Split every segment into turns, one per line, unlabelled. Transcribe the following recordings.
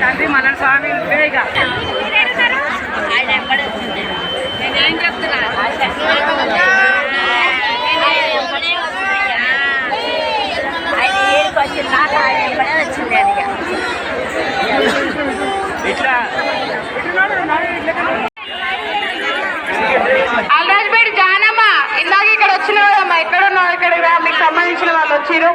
తండ్రి మన స్వామి నువ్వే ఇక.
నేనేం చెప్తున్నా
ఇట్లా
అల్రాజ్పేట జానమ్మ ఇందాక ఇక్కడ వచ్చిన వాళ్ళమ్మ ఎక్కడ ఉన్నావు ఇక్కడ మీకు సంబంధించిన వాళ్ళు వచ్చిరు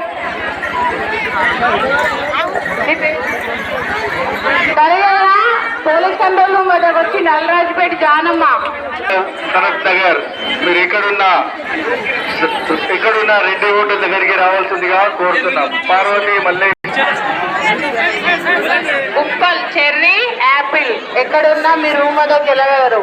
పోలీస్ కంట్రోల్ రూమ్ వద్దకు వచ్చి నల్లరాజుపేట జానమ్మ
కనక్ నగర్ మీరు ఎక్కడున్నా ఎక్కడున్న రెడ్డి హోటల్ దగ్గరికి రావాల్సిందిగా కోరుతున్నాం. పార్వతి మళ్ళీ
ఉప్పల్ చెర్రీ యాపిల్. ఎక్కడున్నా మీ రూమ్ వద్దకు వెళ్ళగలరు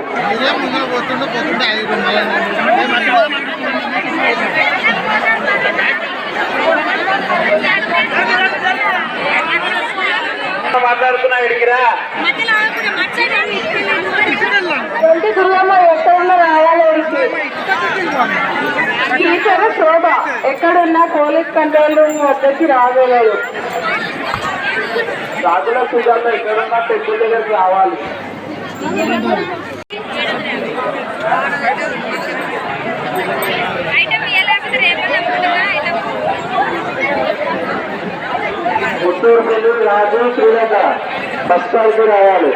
టీచర్ శోభ ఎక్కడున్నా పోలీస్ కంట్రోల్ రూమ్ వద్దకి రాగలరు.
రాజుల సుజాత ఎక్కడున్నా టెంపుల్ దగ్గరికి రావాలి. పెళ్ళి రాజు శ్రీలంక బస్ రావాలి.